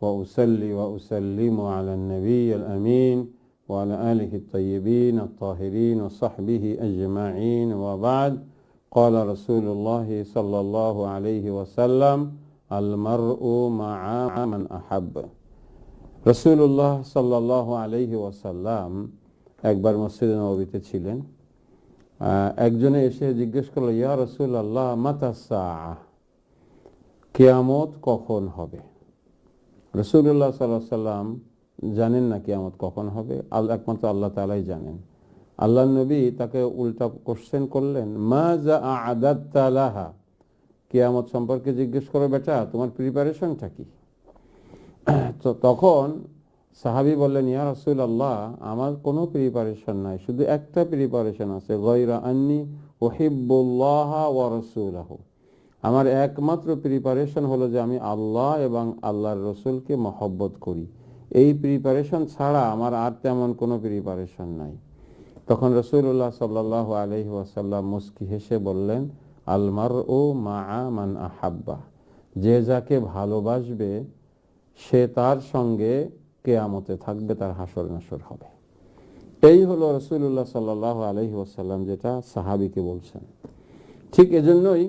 وأصلي وأسلم على النبي الأمين وعلى آله الطيبين الطاهرين وصحبه أجمعين وبعد قال رسول الله صلى الله عليه وسلم المرء مع من أحب রসুল্লাহ সাল্লাহ আলহি ওয়াসাল্লাম একবার মসজিদে নবীতে ছিলেন আহ, একজনে এসে জিজ্ঞেস করলো ইয়া রসুল আল্লাহ মাতাসা কেয়ামত কখন হবে রসুল্লাহ সাল্লাহ সাল্লাম জানেন না কেয়ামত কখন হবে? আল্লাহ একমাত্র আল্লাহ তালাই জানেন। আল্লাহ নবী তাকে উল্টা কোশ্চেন করলেন, মা যা আদাত তালাহা কেয়ামত সম্পর্কে জিজ্ঞেস করো, বেটা, তোমার প্রিপারেশনটা কি? তো তখন সাহাবি বললেন, ইয়া রসুল আল্লাহ আমার কোনো প্রিপারেশন নাই, শুধু একটা প্রিপারেশন আছে, গয়রা আন্নি ওহিবুল্লাহ ও রসুলাহ। আমার একমাত্র প্রিপারেশন হলো যে আমি আল্লাহ এবং আল্লাহর রসুলকে মহব্বত করি। এই প্রিপারেশন ছাড়া আমার আর তেমন কোনো প্রিপারেশন নাই। তখন রসুল্লাহ সাল্লাহ আলহি ওয়াসাল্লাম মুস্কি হেসে বললেন আলমার ও মা মান আহাব্বা যে যাকে ভালোবাসবে, সে তার সঙ্গে কেয়ামতে থাকবে, তার হাসর নাসর হবে। এই হলো রসুল্লাহ সাল্লাহ আলহি ওয়াসাল্লাম যেটা সাহাবিকে বলছেন। ঠিক এজন্যই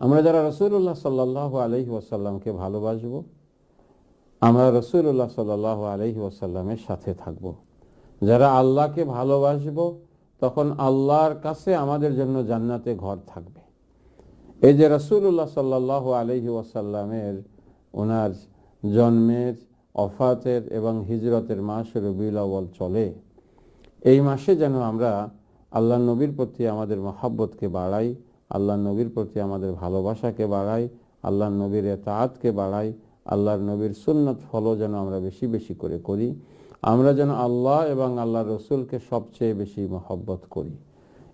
আমরা যারা রসুল্লাহ সাল্লাহ আলহি ওয়াসাল্লামকে ভালোবাসবো, আমরা রসুল্লাহ সাল্লাহ আলহি ওয়াসাল্লামের সাথে থাকব। যারা আল্লাহকে ভালোবাসবো, তখন আল্লাহর কাছে আমাদের জন্য জান্নাতে ঘর থাকবে এই যে রসুল্লাহ সাল্লাহ আলহি ওয়াসাল্লামের, ওনার জন্মের, অফাতের এবং হিজরতের মাস রবিউল আউ্বাল চলে, এই মাসে যেন আমরা আল্লাহ নবীর প্রতি আমাদের মহাব্বতকে বাড়াই আল্লাহ নবীর প্রতি আমাদের ভালোবাসাকে বাড়াই আল্লাহ নবীর এতায়াতকে বাড়াই আল্লাহর নবীর সুন্নত ফলো যেন আমরা বেশি বেশি করে করি, আমরা যেন আল্লাহ এবং আল্লাহ রসুলকে সবচেয়ে বেশি মহব্বত করি।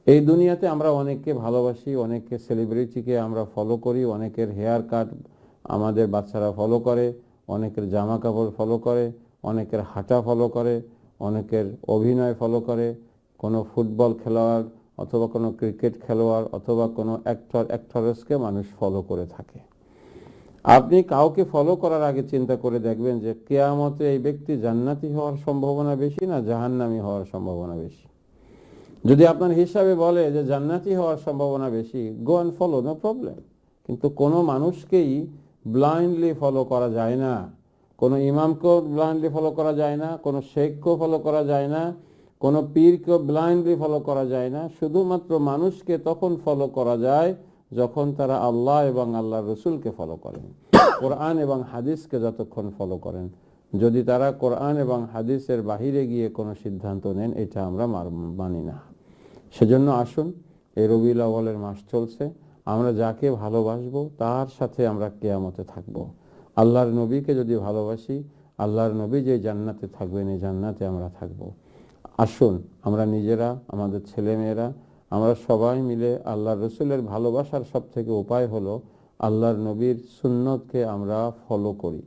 এই দুনিয়াতে আমরা অনেককে ভালোবাসি, অনেককে সেলিব্রিটিকে আমরা ফলো করি, অনেকের হেয়ার কাট আমাদের বাচ্চারা ফলো করে, অনেকের জামা কাপড় ফলো করে, অনেকের হাঁটা ফলো করে, অনেকের অভিনয় ফলো করে, কোনো ফুটবল খেলোয়াড় অথবা কোনো ক্রিকেট খেলোয়াড় অথবা কোনো অ্যাক্টর অ্যাক্টরেসকে মানুষ ফলো করে থাকে। আপনি কাউকে ফলো করার আগে চিন্তা করে দেখবেন যে কেয়ামতে এই ব্যক্তি জান্নাতি হওয়ার সম্ভাবনা বেশি না জাহান্নামি হওয়ার সম্ভাবনা বেশি। যদি আপনার হিসাবে বলে যে জান্নাতি হওয়ার সম্ভাবনা বেশি go and follow no problem কিন্তু কোনো মানুষকেই ব্লাইন্ডলি ফলো করা যায় না। কোনো ইমামকেও ব্লাইন্ডলি ফলো করা যায় না, কোনো শেখকেও ফলো করা যায় না। কোনো পীরকেও ব্লাইন্ডলি ফলো করা যায় না। শুধুমাত্র মানুষকে তখন ফলো করা যায় যখন তারা আল্লাহ এবং আল্লাহ রসুলকে ফলো করেন। কোরআন এবং হাদিসকে যতক্ষণ ফলো করেন। যদি তারা কোরআন এবং হাদিসের বাহিরে গিয়ে কোনো সিদ্ধান্ত নেন, এটা আমরা মানি না। সেজন্য আসুন, এই রবিউল আওয়ালের মাস চলছে। আমরা যাকে ভালোবাসবো, তার সাথে আমরা কেয়ামতে থাকব। আল্লাহর নবীকে যদি ভালোবাসি, আল্লাহর নবী যে জান্নাতে থাকবেন, এই জান্নাতে আমরা থাকব। আসুন, আমরা নিজেরা, আমাদের ছেলেমেয়েরা, আমরা সবাই মিলে আল্লাহর রসুলের ভালোবাসার সব থেকে উপায় হলো আল্লাহর নবীর সুন্নতকে আমরা ফলো করি।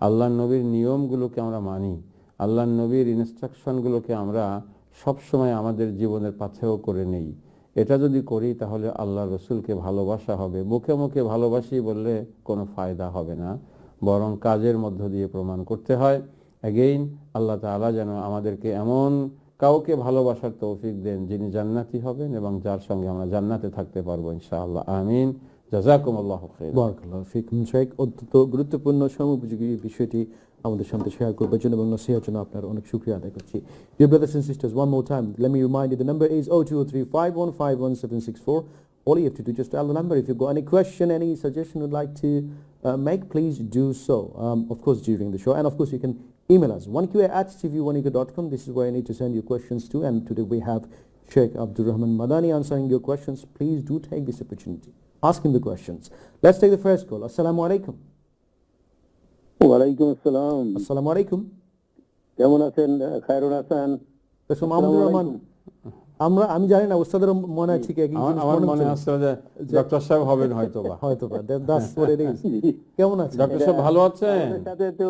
আল্লাহর নবীর নিয়মগুলোকে আমরা মানি। আল্লাহর নবীর ইনস্ট্রাকশনগুলোকে আমরা সবসময় আমাদের জীবনের পাথেও করে নেই। এটা যদি করি তাহলে আল্লাহ রসুলকে ভালোবাসা হবে। মুখে মুখে ভালোবাসি বললে কোনো ফায়দা হবে না। বরং কাজের মধ্য দিয়ে প্রমাণ করতে হয়। অ্যাগেইন আল্লাহ তালা যেন আমাদেরকে এমন কাউকে ভালোবাসার তৌফিক দেন যিনি জান্নাতি হবেন এবং যার সঙ্গে আমরা জান্নাতে থাকতে পারব ইনশাআল্লাহ আমিন গুরুত্বপূর্ণ বিষয়টি আমাদের আপনার অনেক শুক্রিয়া আদায় করছি Dear brothers and sisters, one more time, let me remind you, the number is 020351511764. All you have to do just number. If any any suggestion like to uh, make, please do so, um, of course, during the show. And of course, you can email us, 1qa at tv1eager.com. This is where you need to send your questions to. And today we have Sheikh Abdul Rahman Madani answering your questions. Please do take this opportunity. Ask him the questions. Let's take the first call. Assalamu alaikum. ওয়ালাইকুম আসসালাম Assalamu alaikum. কেমন আছেন Khairul Hasan Dr. Mahmudur Rahman আমরা আমি জানি না ওস্তাদের মনে হয় ঠিক আমার মনে। আসছে যে ডক্টর সাহেব হবেন হয়তো বা হয়তো বা ইট ইজ কেমন আছেন? ডক্টর সাহেব ভালো আছেন? সাথে তো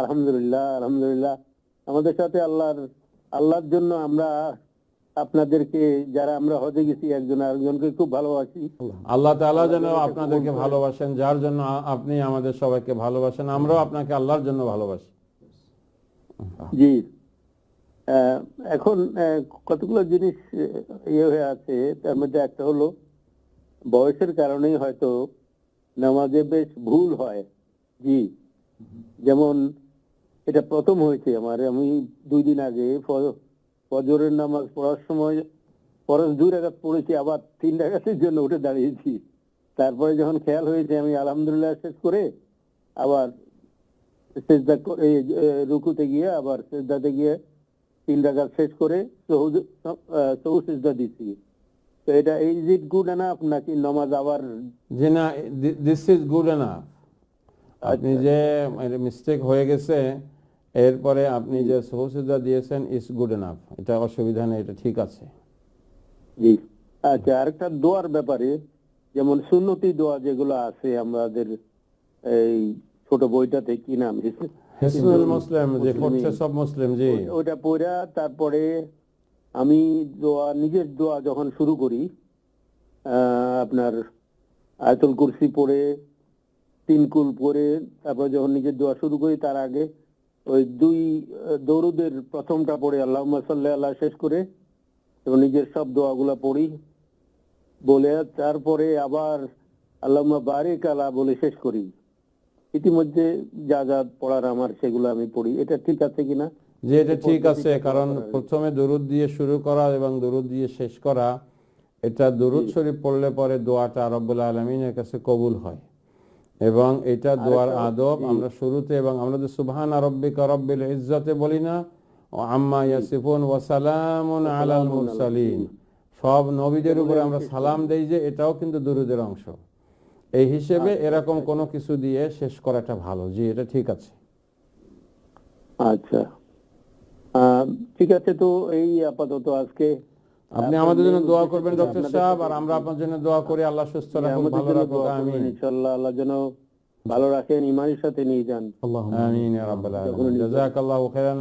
আলহামদুলিল্লাহ আলহামদুলিল্লাহ। আমাদের সাথে আল্লাহর আল্লাহর জন্য আমরা আপনাদেরকে যারা আমরা হজে গেছি একজন আরেকজনকে খুব ভালোবাসি। আল্লাহ তাআলা যেন আপনাদেরকে ভালোবাসেন যার জন্য আপনি আমাদের সবাইকে ভালোবাসেন আমরাও আপনাকে আল্লাহর জন্য ভালোবাসি। জি। এখন কতগুলো জিনিস ইয়ে হয়ে আছে, তার মধ্যে একটা হলো, বয়সের কারণেই হয়তো নামাজে বেশ ভুল হয়। জি। যেমন, এটা প্রথম হয়েছে আমার। আমি দুই দিন আগে ফজরের নামাজ পড়ার সময় পরে দুই রাগাত পড়েছি, আবার তিন রাগাতের জন্য উঠে দাঁড়িয়েছি। তারপরে যখন খেয়াল হয়েছে, আমি আলহামদুলিল্লাহ শেষ করে আবার সেজদা রুকুতে গিয়ে আবার সেজদাতে গিয়ে তিন রাকাত শেষ করে সহু সহু সেজদা দিচ্ছি তো এটা ইজ ইট গুড এনাফ নাকি নমাজ আবার যে না দিস ইজ গুড এনাফ আপনি যে মিস্টেক হয়ে গেছে এরপরে আপনি যে সহসিদা দিয়েছেন ইজ গুড এনাফ এটা অসুবিধা নেই এটা ঠিক আছে। জি। আচ্ছা আরেকটা দোয়ার ব্যাপারে যেমন সুন্নতি দোয়া যেগুলো আছে আমাদের এই ছোট বইটাতে কি নাম? হিসনুল মুসলিম যে পড়ছে সব মুসলিম জি ওই- পড়া তারপরে আমি দোয়া নিজের দোয়া যখন শুরু করি আপনার আয়তুল কুরসি পড়ে তিন কুল পড়ে তারপর যখন নিজের দোয়া শুরু করি তার আগে ওই দুই দরুদের প্রথমটা পড়ে আল্লাহ সাল্লাহ আল্লাহ শেষ করে এবং নিজের সব দোয়াগুলা পড়ি বলে তারপরে আবার আল্লাহ বারেক আলা বলে শেষ করি। ইতিমধ্যে যা যা পড়ার আমার সেগুলো আমি পড়ি। এটা ঠিক আছে কিনা? যে এটা ঠিক আছে কারণ প্রথমে দরুদ দিয়ে শুরু করা এবং দরুদ দিয়ে শেষ করা এটা দরুদ শরীফ পড়লে পরে দোয়াটা রব্বুল আলমিনের কাছে কবুল হয়। এবং এটা দোয়ার আদব আমরা শুরুতে এবং আমরা যে সুবহান রব্বিকা রব্বিল ইজ্জতে বলি না আম্মা ইয়াসিফুন ওয়া সালামুন আলাল মুরসালিন। সব নবীদের উপরে আমরা সালাম দেই যে এটাও কিন্তু দরুদের অংশ। এই হিসেবে এরকম কোনো কিছু দিয়ে শেষ করাটা ভালো জি এটা ঠিক আছে। আচ্ছা। ঠিক আছে তো এই আপাতত আজকে আপনি আমাদের জন্য দোয়া করবেন ডক্টর সাহেব আর আমরা আপনার জন্য দোয়া করি আল্লাহ সুস্থ রাখুন ভালো রাখুন আমিন। ইনশাআল্লাহ আল্লাহ যেন ভালো রাখেন ইমানের সাথে নিয়ে যান। Allahumma আমিন ইয়া রাব্বাল আলামিন। জাযাকাল্লাহু খাইরান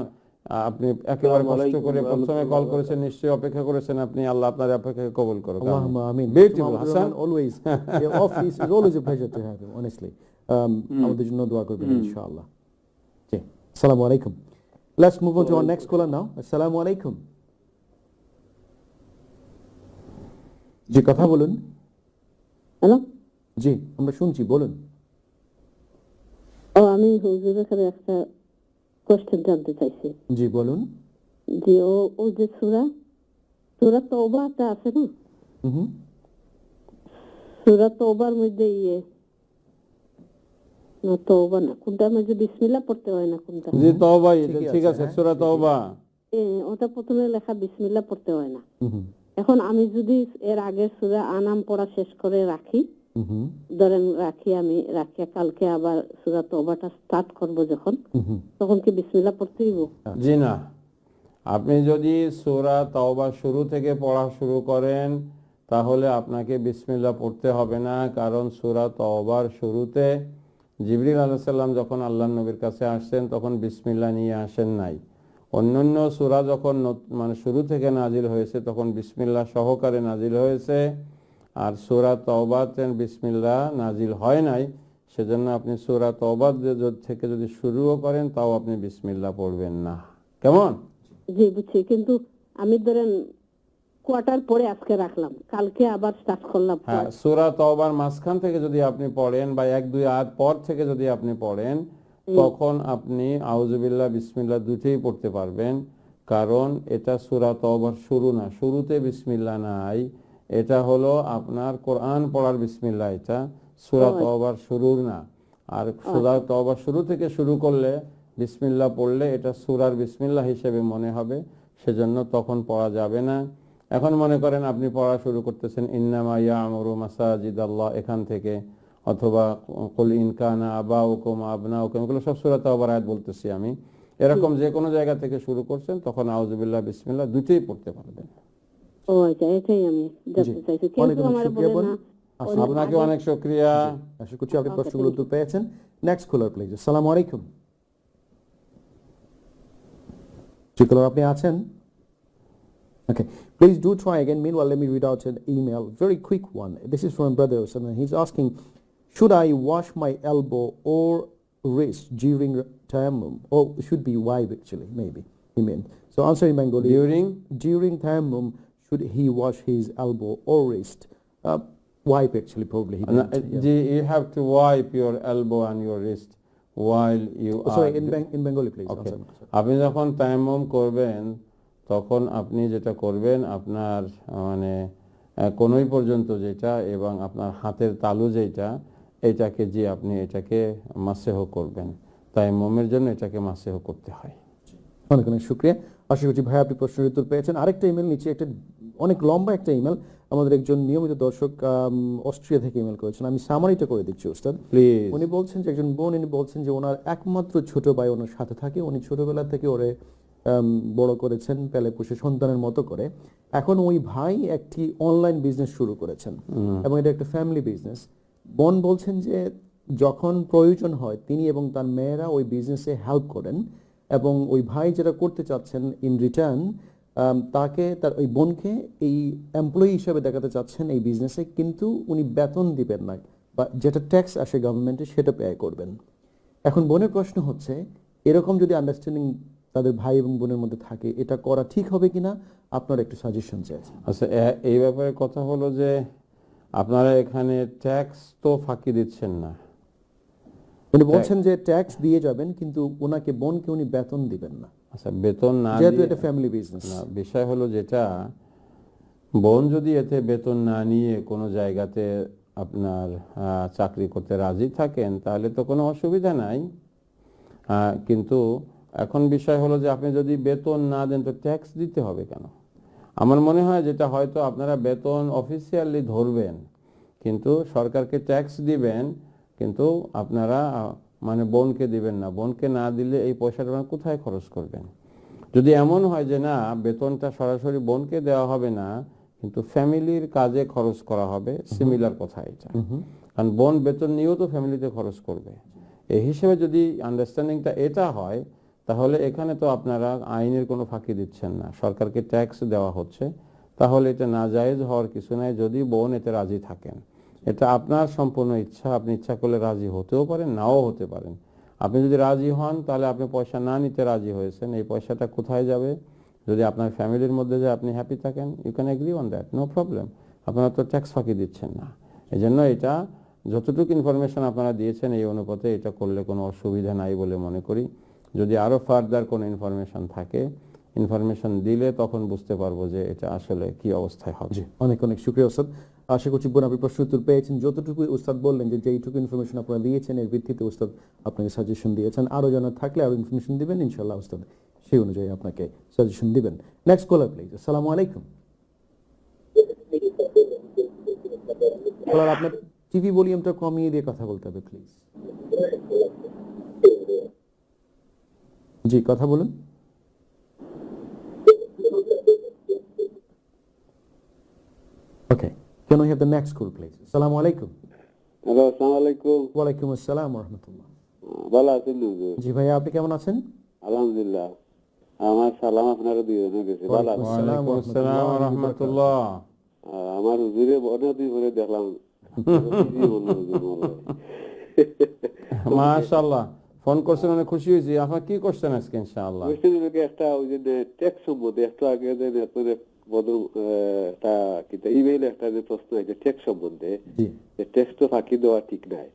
আপনি একেবারে কষ্ট করে প্রথমে কল করেছেন নিশ্চয়ই অপেক্ষা করেছেন আপনি আল্লাহ আপনার অপেক্ষাকে কবুল করুন amin. Beautiful. Hasan. office is always a pleasure to have you honestly um আমাদের জন্য দোয়া করবেন ইনশাআল্লাহ। জি আসসালামু আলাইকুম। Let's move on to our next caller now আসসালামু আলাইকুম। জি কথা বলুন। হ্যালো? জি আমরা শুনছি বলুন। ও আমি হুজুরের কাছে একটা কোশ্চেন জানতে চাইছি। জি বলুন। যে ও ও যে সুরা সুরা তওবাটা আছে না? হুম সুরা তওবার মধ্যে ইয়ে। না তওবা না কোনটার মধ্যে বিসমিল্লাহ পড়তে হয় না কোনটা? জি তওবা এটা ঠিক আছে, হ্যাঁ, তওবা। ওটা প্রথমে লেখা বিসমিল্লাহ পড়তে হয় না। এখন আমি যদি এর আগে সুরা আনাম পড়া শেষ করে রাখি ধরেন রাখি আমি রাখিয়া কালকে আবার সুরা স্টার্ট করব যখন তখন কি বিসমিল্লাহ পড়তে হইব? জি না। আপনি যদি সূরা তওবা শুরু থেকে পড়া শুরু করেন তাহলে আপনাকে বিসমিল্লাহ পড়তে হবে না কারণ সূরা তওবার শুরুতে জিবরিল আলাইহিস সালাম যখন আল্লাহ নবীর কাছে আসছেন তখন বিসমিল্লাহ নিয়ে আসেন নাই। অন্যান্য সুরা যখন মানে শুরু থেকে নাজিল হয়েছে তখন বিসমিল্লাহ সহকারে নাজিল হয়েছে। আর সূরা তওবাতে বিসমিল্লাহ নাজিল হয় নাই সেজন্য আপনি সূরা তওবা থেকে যদি শুরুও করেন তাও আপনি বিসমিল্লাহ পড়বেন না। কেমন? জি বুঝছি। কিন্তু আমি ধরেন কোয়ার্টার পরে আজকে রাখলাম কালকে আবার স্টার্ট করলাম হ্যাঁ সূরা তওবার মাঝখান থেকে যদি আপনি পড়েন বা এক দুই আয়াত পর থেকে যদি আপনি পড়েন তখন আপনি আউজুবিল্লাহ বিসমিল্লাহ দুটোই পড়তে পারবেন। কারণ এটা সূরা তওবার শুরু না শুরুতে বিসমিল্লা নাই এটা হলো আপনার কোরআন পড়ার বিসমিল্লাহ এটা সূরা তওবার শুরুর না। আর সূরা তওবার শুরু থেকে শুরু করলে বিসমিল্লাহ পড়লে এটা সূরার বিসমিল্লাহ হিসেবে মনে হবে সেজন্য তখন পড়া যাবে না। এখন মনে করেন আপনি পড়া শুরু করতেছেন ইন্নামা ইয়ামুরু মাসাজিদ আল্লাহ এখান থেকে। অথবা কুল ইনকানা আবাউকুম আবনাউকুম এগুলো সব সূরাতে আবার আয়াত বলতেছি আমি। এরকম যে কোনো জায়গা থেকে শুরু করছেন তখন আউযুবিল্লাহ বিসমিল্লাহ দুটোই পড়তে পারবেন। ও আচ্ছা এটাই আমি জানতে চাইছি অনেক কিন্তু অনেক আমার শুকরিয়া বলে বোন। না আসলে আপনাকে অনেক শুকরিয়া আশা করছি আপনি প্রশ্নগুলো উত্তর পেয়েছেন নেক্সট কলার প্লিজ আসসালামু আলাইকুম জি কলার আপনি আছেন Okay, please do try again. Meanwhile, let me read out an email, very quick one. This is from Brother Osama. He's asking, should I wash my elbow or wrist during tayammum? Or should be wipe actually, maybe, he meant. So answer in Bengali. During During tayammum, should he wash his elbow or wrist? Uh, wipe actually, probably he uh, yeah. you have to wipe your elbow and your wrist while you Oh, are sorry, in, Beng- in Bengali, please. Okay. আপনি যখন তায়াম্মম করবেন তখন আপনি যেটা করবেন আপনার মানে কনুই পর্যন্ত যেটা এবং আপনার হাতের তালু যেটা এটাকে যে আপনি এটাকে মাসেহ করবেন তায়াম্মমের জন্য এটাকে মাসেহ করতে হয় অনেক অনেক শুক্রিয়া আশা করছি ভাই আপনি প্রশ্নের উত্তর পেয়েছেন আরেকটা ইমেল নিচে একটা অনেক লম্বা একটা ইমেল আমাদের একজন নিয়মিত দর্শক অস্ট্রিয়া থেকে ইমেল করেছেন। আমি সামারিটা করে দিচ্ছি ওস্তাদ। প্লিজ উনি বলছেন যে একজন বোন উনি বলছেন যে ওনার একমাত্র ছোট ভাই ওনার সাথে থাকে। উনি ছোটবেলা থেকে ওরে বড় করেছেন পেলে পুষে সন্তানের মতো করে। এখন ওই ভাই একটি অনলাইন বিজনেস শুরু করেছেন। এবং এটা একটা ফ্যামিলি বিজনেস বোন বলছেন যে যখন প্রয়োজন হয় তিনি এবং তার মেয়েরা ওই বিজনেসে হেল্প করেন। এবং ওই ভাই যেটা করতে চাচ্ছেন ইন রিটার্ন তাকে তার ওই বোনকে এই এমপ্লয়ি হিসেবে দেখাতে চাচ্ছেন এই বিজনেসে কিন্তু উনি বেতন দিবেন না বা যেটা ট্যাক্স আসে গভর্নমেন্টে সেটা ব্যয় করবেন। এখন বোনের প্রশ্ন হচ্ছে এরকম যদি আন্ডারস্ট্যান্ডিং তাদের ভাই এবং বোনের মধ্যে থাকে এটা করা ঠিক হবে কিনা? আপনার একটু সাজেশন চাইছেন। আচ্ছা এই ব্যাপারে কথা হলো যে আপনারা এখানে ট্যাক্স তো ফাঁকি দিচ্ছেন না। উনি বলছেন যে ট্যাক্স দিয়ে যাবেন কিন্তু ওনাকে বোনকে উনি বেতন দিবেন না। আচ্ছা বেতন না যেহেতু এটা ফ্যামিলি বিজনেস না বিষয় হলো যেটা বোন যদি এতে বেতন না নিয়ে কোনো জায়গাতে আপনার চাকরি করতে রাজি থাকেন তাহলে তো কোনো অসুবিধা নাই। কিন্তু এখন বিষয় হলো যে আপনি যদি বেতন না দেন তো ট্যাক্স দিতে হবে কেন? আমার মনে হয় যেটা হয়তো আপনারা বেতন অফিসিয়ালি ধরবেন কিন্তু সরকারকে ট্যাক্স দিবেন কিন্তু আপনারা মানে বোনকে দিবেন না। বোনকে না দিলে এই পয়সাটা আপনারা কোথায় খরচ করবেন? যদি এমন হয় যে না বেতনটা সরাসরি বোনকে দেওয়া হবে না কিন্তু ফ্যামিলির কাজে খরচ করা হবে সিমিলার কথা এটা। কারণ বোন বেতন নিয়েও তো ফ্যামিলিতে খরচ করবে। এই হিসেবে যদি আন্ডারস্ট্যান্ডিংটা এটা হয় তাহলে এখানে তো আপনারা আইনের কোনো ফাঁকি দিচ্ছেন না। সরকারকে ট্যাক্স দেওয়া হচ্ছে। তাহলে এটা না জায়েজ হওয়ার কিছু নাই। যদি বোন এতে রাজি থাকেন। এটা আপনার সম্পূর্ণ ইচ্ছা, আপনি ইচ্ছা করলে রাজি হতেও পারেন, নাও হতে পারেন। আপনি যদি রাজি হন, তাহলে আপনি পয়সা না নিতে রাজি হয়েছেন। এই পয়সাটা কোথায় যাবে? যদি আপনার ফ্যামিলির মধ্যে যে আপনি হ্যাপি থাকেন you can agree on that no problem আপনারা তো ট্যাক্স ফাঁকি দিচ্ছেন না। এই জন্য এটা, যতটুকু ইনফরমেশন আপনারা দিয়েছেন এই অনুপাতে এটা করলে কোনো অসুবিধা নাই বলে মনে করি। যদি আরও ফার্দার কোনো ইনফরমেশন থাকে ইনফরমেশন দিলে তখন বুঝতে পারব যে এটা আসলে কি অবস্থায় হবে। অনেক অনেক শুক্রিয়া, ওস্তাদ। আশা করছি বোন আপনি প্রশ্ন উত্তর পেয়েছেন। যতটুকু উস্তাদ বললেন যে যেইটুকু ইনফরমেশন আপনারা দিয়েছেন, এর ভিত্তিতে উস্তাদ আপনাকে সাজেশন দিয়েছেন। আরও জানার থাকলে আরও ইনফরমেশন দিবেন ইনশাল্লাহ উস্তাদ সেই অনুযায়ী আপনাকে সাজেশন দিবেন। নেক্সট কলার প্লিজ আসসালামু আলাইকুম। আপনার টিভি ভলিউমটা কমিয়ে দিয়ে কথা বলতে হবে প্লিজ জি, কথা বলুন। Okay Can I have the next call, please? Assalamu alaikum. Hello আসসালামু আলাইকুম ওয়ালাইকুম আসসালাম রহমতুল্লাহ ভালো আছেন জি ভাইয়া আপনি কেমন আছেন আলহামদুলিল্লাহ আমার সালাম আপনারা দুজনে গেছে ভালো রহমতুল্লাহ আমার হুজুরে দেখলাম হয় হুজুর মনে হয়। মাশাল্লাহ ফোন করছেন অনেক খুশি হয়েছি আপনার কি করছেন আজকে ইনশাআল্লাহ একটা ওই যে ট্যাক্স সম্বন্ধে একটু আগে একটা কিতা ইমেইল একটা যে প্রশ্ন হয়েছে সম্বন্ধে যে তো ফাঁকি দেওয়া ঠিক নাই।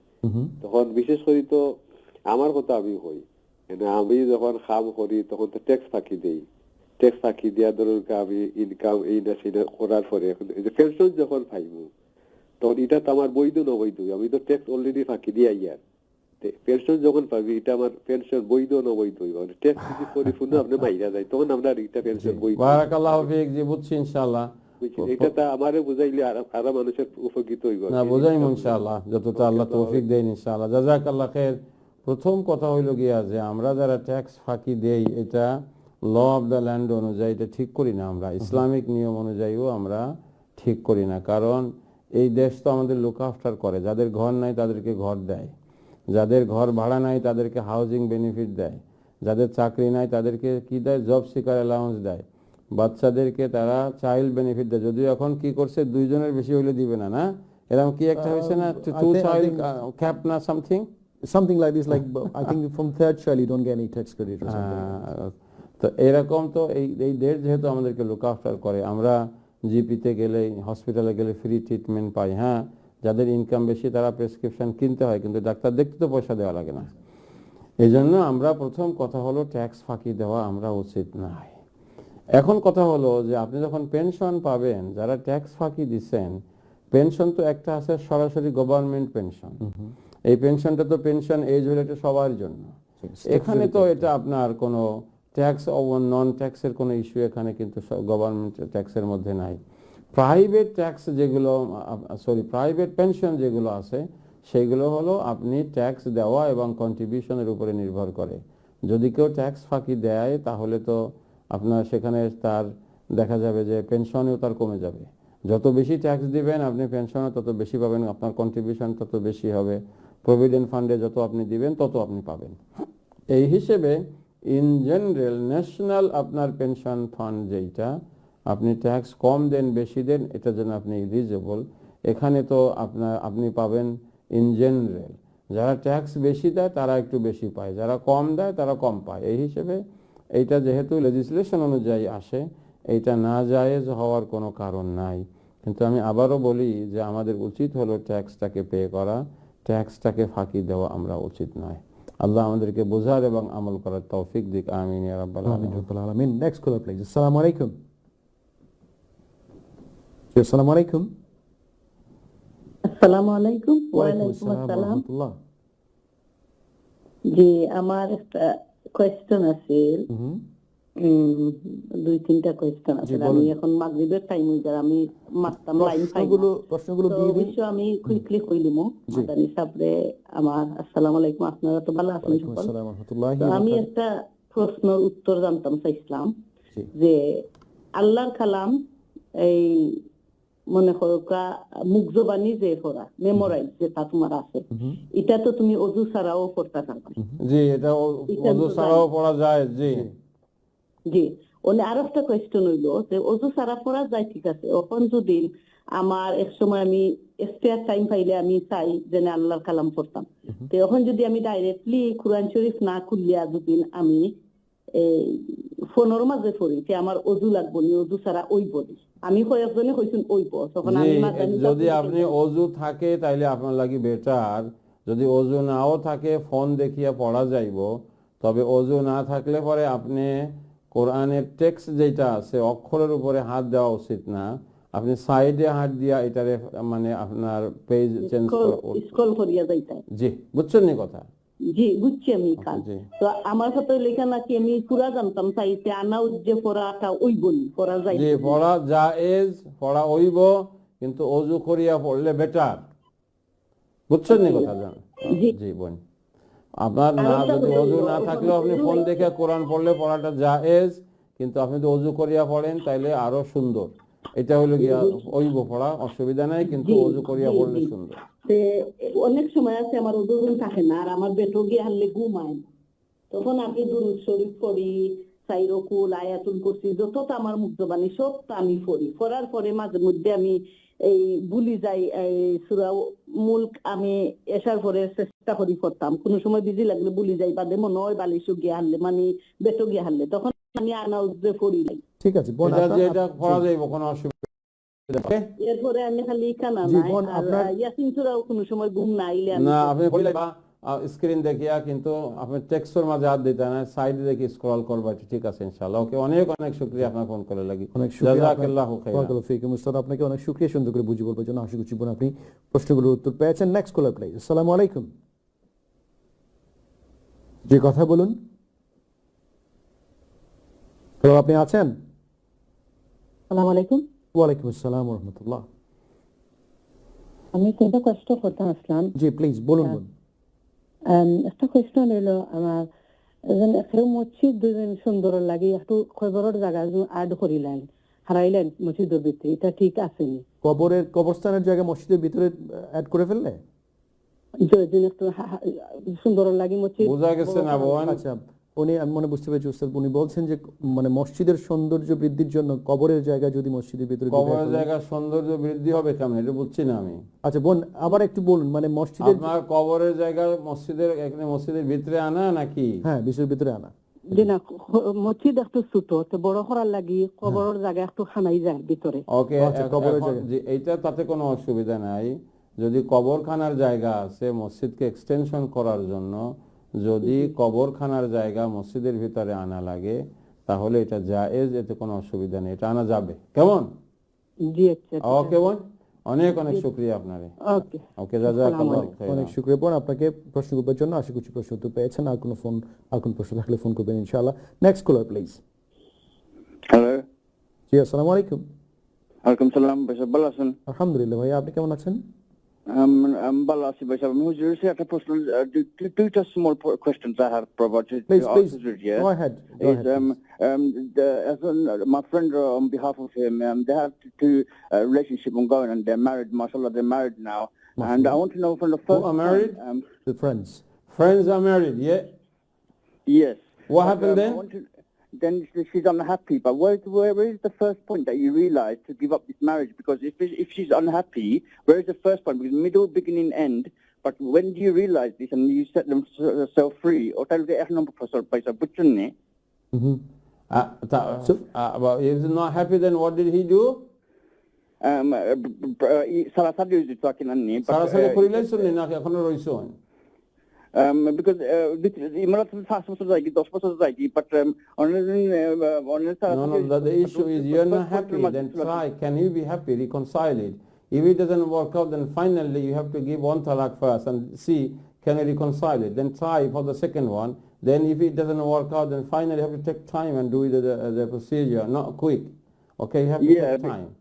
তখন বিশেষ করে তো আমার কথা আমি হই আমি যখন কাম করি তখন তো ট্যাক্স ফাঁকি দেই। ট্যাক্স ফাঁকি দেওয়া ধরুন আমি ইনকাম এই না সেটা করার পরে পেনশন যখন পাইবো তখন এটা তো আমার বৈধ না বৈধ আমি তো ট্যাক্স অলরেডি ফাঁকি দিয়ে ইয়ার পেনশন যখন পাবি এটা আমার পেনশন বৈধ না বৈধ? হইব ট্যাক্স যদি পরিপূর্ণ আপনি মাইরা যায় তখন আমরা এটা পেনশন বৈধ। বারাকাল্লাহ ফিক জি বুঝছি ইনশাআল্লাহ। এটা তো আমারে বুঝাইলে আরও মানুষের উপকৃত হইব না বোঝাইম ইনশাআল্লাহ যতটা আল্লাহ তৌফিক দেন ইনশাআল্লাহ। জাজাকাল্লাহ খের প্রথম কথা হইল গিয়া যে আমরা যারা ট্যাক্স ফাঁকি দেই এটা ল অফ দ্য ল্যান্ড অনুযায়ী এটা ঠিক করি না আমরা। ইসলামিক নিয়ম অনুযায়ীও আমরা ঠিক করি না। কারণ এই দেশ তো আমাদের লুক আফটার করে যাদের ঘর নাই তাদেরকে ঘর দেয়। যাদের ঘর ভাড়া নাই তাদেরকে হাউজিং বেনিফিট দেয়। যাদের চাকরি নাই তাদেরকে কি দেয়? জব সিকার অ্যালাউন্স দেয়। বাচ্চাদেরকে তারা চাইল্ড বেনিফিট দেয়। যদিও এখন কি করছে? দুইজনের বেশি হলে দিবে না না? এরকম কি একটা হয়েছে না? টু চাইল্ড ক্যাপ না something like I think from third child you don't get any tax credit or something. আহ, তো এরকম তো এই এই দেশ যেহেতু আমাদেরকে লুক আফটার করে আমরা জিপিতে গেলে হসপিটালে গেলে ফ্রি ট্রিটমেন্ট পাই হ্যাঁ? যাদের ইনকাম বেশি তারা প্রেসক্রিপশন কিনতে হয় কিন্তু ডাক্তার দেখতে তো পয়সা দেওয়া লাগে না। এই জন্য আমরা প্রথম কথা হলো ট্যাক্স ফাঁকি দেওয়া আমরা উচিত নাই এখন কথা হলো যে আপনি যখন পেনশন পাবেন যারা ট্যাক্স ফাঁকি দিচ্ছেন পেনশন তো একটা আছে সরাসরি গভর্নমেন্ট পেনশন এই পেনশনটা তো পেনশন এজ হলে এটা সবার জন্য। এখানে তো এটা আপনার কোনো ট্যাক্স নন ট্যাক্সের কোনো ইস্যু এখানে কিন্তু গভর্নমেন্ট ট্যাক্সের মধ্যে নাই। প্রাইভেট ট্যাক্স যেগুলো সরি প্রাইভেট পেনশন যেগুলো আছে, সেগুলো হলো আপনি ট্যাক্স দেওয়া এবং কন্ট্রিবিউশনের উপরে নির্ভর করে। যদি কেউ ট্যাক্স ফাঁকি দেয়, তাহলে তো আপনার সেখানে তার দেখা যাবে যে পেনশনেও তার কমে যাবে। যত বেশি ট্যাক্স দিবেন আপনি পেনশনে তত বেশি পাবেন, আপনার কন্ট্রিবিউশন তত বেশি হবে। প্রভিডেন্ট ফান্ডে যত আপনি দিবেন, তত আপনি পাবেন। এই হিসেবে ইন জেনারেল ন্যাশনাল আপনার পেনশন ফান্ড যেইটা আপনি ট্যাক্স কম দেন, বেশি দেন, এটা যেন আপনি ইলিজিবল এখানে তো আপনার আপনি পাবেন ইন জেনারেল যারা ট্যাক্স বেশি দেয়, তারা একটু বেশি পায়। যারা কম দেয়, তারা কম পায়। এই হিসেবে এইটা যেহেতু লেজিসলেশন অনুযায়ী আসে, এইটা না জায়েজ হওয়ার কোনো কারণ নাই। কিন্তু আমি আবারও বলি যে আমাদের উচিত হলো ট্যাক্সটাকে পে করা। ট্যাক্সটাকে ফাঁকি দেওয়া আমরা উচিত নয়। আল্লাহ আমাদেরকে বোঝার এবং আমল করার তৌফিক দিক। আমিন Amin আলামিন। Rabbal Alamin. আসসালামু আলাইকুম আসসালাম জি আমার একটা কোয়েশ্চেন আছে. দুই তিনটা কোয়েশ্চেন আছে আমি এখন মাগরিবের টাইম যায় আমি মারতাম লাইন প্রশ্নগুলো প্রশ্নগুলো দিয়ে দিন অবশ্য আমি কুইকলি কইলিমু। মাদানি সাবরে আমার আসসালামু আলাইকুম আপনারা তো ভালো আছেন সকল. আমি একটা প্রশ্নের উত্তর জানতাম চাইছিলাম যে আল্লাহর কালাম এই মনে করো মুখ জবানি যে পড়া মেমোরাইজ যেটা তোমার আছে. এটা তো তুমি অজু ছাড়াও পড়তে পারবা জি এটা এটা ছাড়াও পড়া যায় জি। জি। আরও একটা কোয়েশ্চেন হইল যে অজু ছাড়া পড়া যায় ঠিক আছে এখন যদি আমার এক সময় আমি স্পেয়ার টাইম পাইলে আমি চাই যে আল্লাহর কালাম পড়তাম। তো এখন যদি আমি ডাইরেক্টলি কোরআন শরীফ না খুললিয়া যদি আমি ফোনের মাঝে পড়ি যে আমার অজু লাগবো নি অজু ছাড়া ওই বলি আমি কয়েকজনে কইছেন ওইব তখন আমি যদি আপনি অজু থাকে তাইলে আপনার লাগি বেটার যদি অজু নাও থাকে ফোন দেখিয়া পড়া যাইব। তবে অজু না থাকলে পরে আপনি কোরআনের টেক্সট যেটা আছে অক্ষরের উপরে হাত দেওয়া উচিত না। আপনি সাইডে হাত দিয়া এটারে মানে আপনার পেজ চেঞ্জ করিয়া জি বুঝছেন নি কথা? জি বুঝছি আমি কাল তো আমার সাথে লেখা নাকি আমি পুরা জানতাম চাইতে যে পড়াটা ওই বলি পড়া যায় জি পড়া জায়েজ পড়া হইব কিন্তু অজু করিয়া পড়লে বেটার। বুঝছেন নি কথা জান? জি। বোন। আপনার না যদি অজু না থাকলেও আপনি ফোন দেখে কোরআন পড়লে পড়াটা জায়েজ কিন্তু আপনি যদি অজু করিয়া পড়েন তাইলে আরও সুন্দর। এটা হলো গিয়া ওইব পড়া অসুবিধা নাই কিন্তু অজু করিয়া পড়লে সুন্দর। তে অনেক সময় আছে আমার ওজন থাকে না আর আমার বেটো গিয়ে হারলে ঘুমায় তখন আমি দুরুদ শরীফ পড়ি সাইরকুল আয়াতুল কুরসি যতটা আমার মুগ্ধবাণী সবটা আমি পড়ি। পড়ার পরে মাঝে মধ্যে আমি এই ভুলি যাই এই সুরা মুল্ক আমি এসার পরে চেষ্টা করি করতাম। কোন সময় বিজি লাগলে ভুলি যাই বাদে মনে হয় বালিশও গিয়ে হারলে মানে বেটো গিয়ে হারলে। তখন আমি আনা উদ্রে পড়ি ঠিক আছে বোন এটা আপনার- যে এটা পড়া যাইব কোনো অসুবিধা। এরপরে আমি খালি কানা জি, নাই। বোন, আর আপনার- ইয়াসিন সুরাও কোনো সময় ঘুম না আইলে আমি না আপনি স্ক্রিন দেখিয়া কিন্তু আপনি টেক্সটের মাঝে হাত দিতে না সাইডে দেখে স্ক্রল করবা ঠিক আছে ইনশাআল্লাহ। ওকে অনেক অনেক শুকরিয়া আপনার ফোন করে লাগি। অনেক শুকরিয়া আপনার- জাযাকাল্লাহু খাইরান। বারাকাল্লাহু ফিকুম। উস্তাদ আপনাকে অনেক শুকরিয়া সুন্দর করে বুঝিয়ে বলবার জন্য। আশা করছি বোন আপনি প্রশ্নগুলোর উত্তর পেয়েছেন। নেক্সট কলার প্লিজ আসসালামু আলাইকুম। যে কথা বলুন। হ্যালো আপনি আছেন? আসসালামু আলাইকুম। ওয়ালাইকুম আসসালাম ওয়া রাহমাতুল্লাহ আমি তিনটা কষ্ট করতে আসলাম। জি প্লিজ বলুন একটা কোয়েশ্চন হলো আমার এজন এখানে মসজিদ দুজন সুন্দর লাগে একটু খবরের জায়গা আড করিলেন হারাইলেন মসজিদের ভিতরে এটা ঠিক আছে নি? কবরের কবরস্থানের জায়গা মসজিদের ভিতরে অ্যাড করে ফেললে? একটু সুন্দর লাগে মসজিদ। বোঝা গেছে না আচ্ছা। উনি আমি মনে বুঝতে পেরেছি উস্তাদ উনি বলছেন যে মানে মসজিদের সৌন্দর্য বৃদ্ধির জন্য কবরের জায়গা যদি মসজিদের ভিতরে কবরের জায়গার সৌন্দর্য বৃদ্ধি হবে কেমন? এটা বুঝছি না আমি। আচ্ছা বোন আবার একটু বলুন মানে মসজিদের আপনার কবরের জায়গা মসজিদের এখানে মসজিদের ভিতরে আনা নাকি? হ্যাঁ বিশ্বের ভিতরে আনা। দিনা মসজিদ একটু ছোট বড় করার লাগি কবরের জায়গা একটু খানাই যায় ভিতরে। ওকে আচ্ছা, কবরের জায়গা। যে- এইটা তাতে কোনো অসুবিধা নাই। যদি কবরখানার জায়গা আছে মসজিদকে এক্সটেনশন করার জন্য যদি কবরখানার জায়গা মসজিদের ভিতরে আনা লাগে তাহলে এটা জায়েজ এতে কোনো অসুবিধা নেই। এটা আনা যাবে। কেমন? জি আচ্ছা ওকে বোন অনেক অনেক শুক্রিয়া আপনারে। ওকে। ওকে জাজাকাল্লাহ অনেক শুক্রিয়া। বোন আপনাকে প্রশ্ন করবার জন্য আশা করছি প্রশ্ন উত্তর পেয়েছেন। আর কোনো ফোন আর কোনো প্রশ্ন থাকলে ফোন করবেন ইনশাআল্লাহ। নেক্সট কলার প্লিজ হ্যালো জি আসসালামু আলাইকুম। ওয়ালাইকুম সালাম। ভাইসাব ভালো আছেন? আলহামদুলিল্লাহ ভাইয়া আপনি কেমন আছেন? Um, I'm ভালো আছি ভাইসাব আমি হুজুর একটা প্রশ্ন uh, two- two- two small po- questions I have provided Please, to please, ask Huzur, yeah? go ahead, go is, ahead, um, um, the, as an, uh, my friend uh, on behalf of him, um, they have two, two uh, relationship ongoing and they're married, mashallah, they're married now. And I want to know from the first are married? time, um, The friends. friends are married yeah yes. What But, happened um, I then? then she's unhappy. But where, where, where is the first point that you realize to give up this marriage? Because if, if she's unhappy, where is the first point? Because middle, beginning, end. But when do you realize this and you set themselves free? 어떨 때 eh? mm-hmm. Uh, so, uh, well, he was not happy, then what did he do? Um, uh, b- b- uh, 사라사리 유지 또 하긴 하니. 사라사리 고릴레이션이 나게 하는 로이션 because uh, this Emirates is hospital but um, no, no, the issue is you're not happy, then try, can you be happy, reconcile it. If it doesn't work out, then finally you have to give one talak first and see, can you reconcile it, then try for the second one. Then if it doesn't work out, then finally you have to take time and do the, the, the procedure, not quick. Okay, you have to yeah, take time.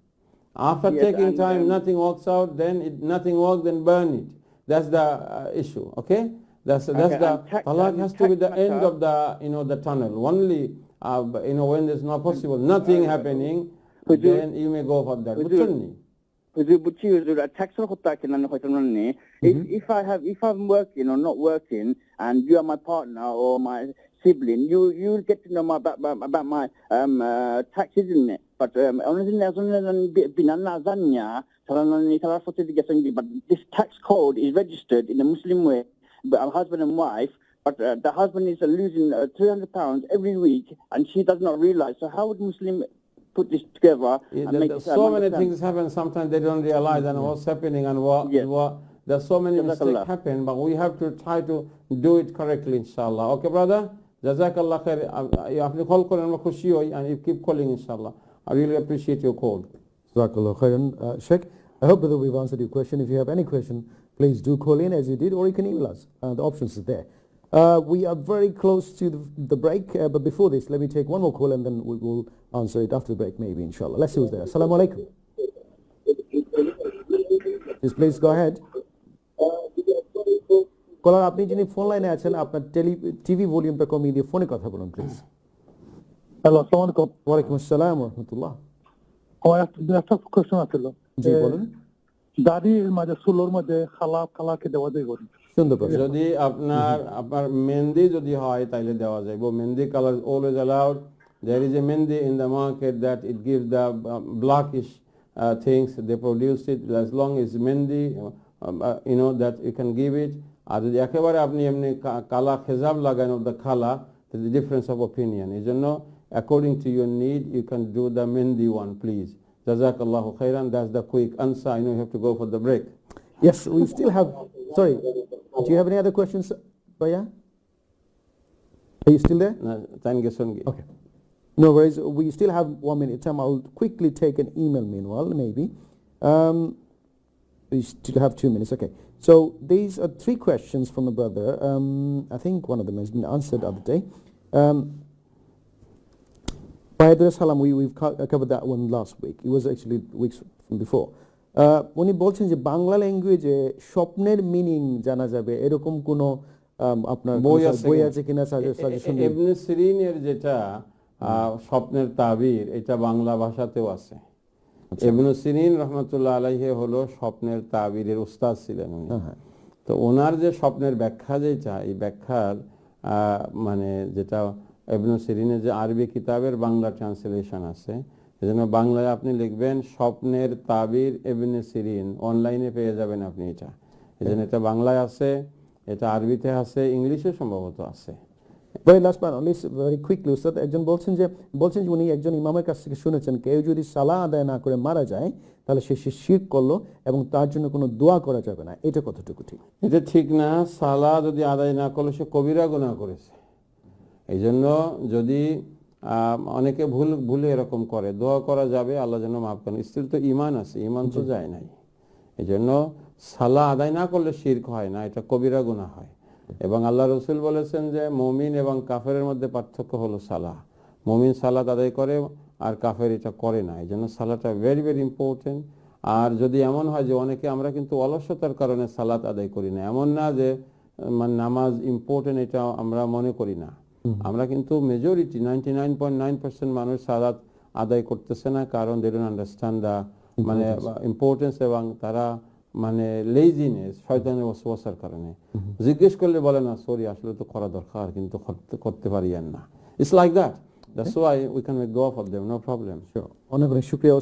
After yes, taking time, nothing works out, then it, nothing works, then burn it. That's the uh, issue, okay? That's that's the the talaq has to be the end of the you know the tunnel. Only uh, you know when there's not possible, nothing happening, then you may go for that. But Huzur, buci Huzur, attacks on Hotakin and Hotanani. Mm-hmm. If I have, if I'm working or not working, and you are my partner or my sibling, you you get to know my, about, about my um, uh, taxes, isn't it? But um, only thing but this tax code is registered in a Muslim way but a husband and wife, but uh, the husband is uh, losing uh, 300 pounds every week, and she does not realize. So how would Muslim put this together? Yeah, there, so many things happen. Sometimes they don't realize mm -hmm. and what's mm-hmm. happening and what, yes. what there's so many Jazakallah. mistakes happen, but we have to try to do it correctly, inshallah. Okay, brother? Jazakallah khair. Uh, uh, you have to call and you keep calling, inshallah. I really appreciate your call. Jazakallah khair. Uh, Sheikh, I hope that we've answered your question. If you have any question, please do call in as you did, or you can email us. Uh, the options are there. Uh, we are very close to the, the break, uh, but before this, let me take one more call and then we will answer it after the break, maybe, inshallah. Let's see who's there. Assalamu alaikum. Yes, please go ahead. কলার আপনি যিনি phone লাইনে আছেন আপনার tele TV ভলিউমটা কমিয়ে দিয়ে ফোনে কথা বলুন প্লিজ হ্যালো আসসালামু আলাইকুম ওয়ালাইকুম আসসালাম রহমতুল্লাহ আমার একটা একটা কোশ্চেন আছিল জি বলুন দাড়ির মাঝে চুলোর মধ্যে খালা খালাকে দেওয়া যায় করি সুন্দর প্রশ্ন যদি আপনার আপনার মেহেন্দি যদি হয় তাইলে দেওয়া যায় mehendi colour always allowed there is a mehendi in the market that it gives the um, blackish uh, things they produce it as long as mehendi um, uh, you know that you can give it আর যদি একেবারে আপনি এমনি কা- কালা খেজাব লাগান of the color there's a difference of opinion এই জন্য according to your need you can do the mehendi one please Jazakallahu khairan. That's the quick answer. I know you have to go for the break. Yes, we still have. Sorry. Do you have any other questions, Baya? Are you still there? No, okay. No worries. We still have one minute time. I'll quickly take an email meanwhile, maybe. Um, we still have two minutes. Okay. So these are three questions from a brother. Um, I think one of them has been answered the other day. Um, Salam, we, we've co- covered that one last week. It was actually weeks from before. Uh, উনি বলছেন যে বাংলা ল্যাঙ্গুয়েজে স্বপ্নের meaning জানা যাবে এরকম কোন um, আপনার বই আছে কিনা? সাজেশন ইবনে সিরিনের যেটা স্বপ্নের তাবির এটা বাংলা ভাষাতেও আছে আচ্ছা। ইবনে সিরিন রহমতুল্লাহ আলাইহে হলো স্বপ্নের তাবিরের উস্তাদ ছিলেন উনি হ্যাঁ। তো ওনার যে স্বপ্নের ব্যাখ্যা যেটা এই ব্যাখ্যার আহ, মানে যেটা এবনু সিরিনের যে আরবি কিতাবের বাংলা ট্রান্সলেশন আছে এজন্য বাংলায় আপনি লিখবেন স্বপ্নের তাবির এবনে সিরিন। অনলাইনে পেয়ে যাবেন আপনি এটা। এজন্য এটা বাংলায় আছে এটা আরবিতে আছে ইংলিশে সম্ভবত আছে। ভেরি লাস্ট বার অনলি ভেরি কুইকলি উস্তাদ একজন বলছেন যে বলছেন যে উনি একজন ইমামের কাছ থেকে শুনেছেন কেউ যদি সালাহ আদায় না করে মারা যায় তাহলে সে সে শির করল এবং তার জন্য কোনো দোয়া করা যাবে না। এটা কতটুকু ঠিক? এটা ঠিক না সালা যদি আদায় না করলে সে কবিরা গুনাহ করেছে। এই জন্য যদি অনেকে ভুল ভুলে এরকম করে দোয়া করা যাবে আল্লাহ যেন মাফ করেন। স্টিল তো ইমান আছে ইমান তো যায় নাই। এই জন্য সালা আদায় না করলে শির্ক হয় না এটা কবিরা গুনাহ হয়। এবং আল্লাহ রসুল বলেছেন যে মমিন এবং কাফেরের মধ্যে পার্থক্য হলো সালা। মমিন সালাত আদায় করে আর কাফের এটা করে না এই জন্য সালাটা ভেরি ভেরি ইম্পর্টেন্ট আর যদি এমন হয় যে অনেকে আমরা কিন্তু অলসতার কারণে সালাত আদায় করি না এমন না যে মানে নামাজ ইম্পর্টেন্ট এটা আমরা মনে করি না। আমরা কিন্তু majority ninety nine point nine percent মানুষ সালাত আদায় করতেছে না কারণ দে ডোন্ট আন্ডারস্ট্যান্ড দ্য মানে ইম্পর্টেন্স এবং তারা মানে লেজিনেস শয়তানের ওয়াসওয়াসার কারণে। জিজ্ঞেস করলে বলে না সরি আসলে তো করা দরকার কিন্তু করতে- পারি আর না। It's like that that's why we can make দোয়া ফর দেম নো প্রবলেম অনেক অনেক শুক্রিয়া।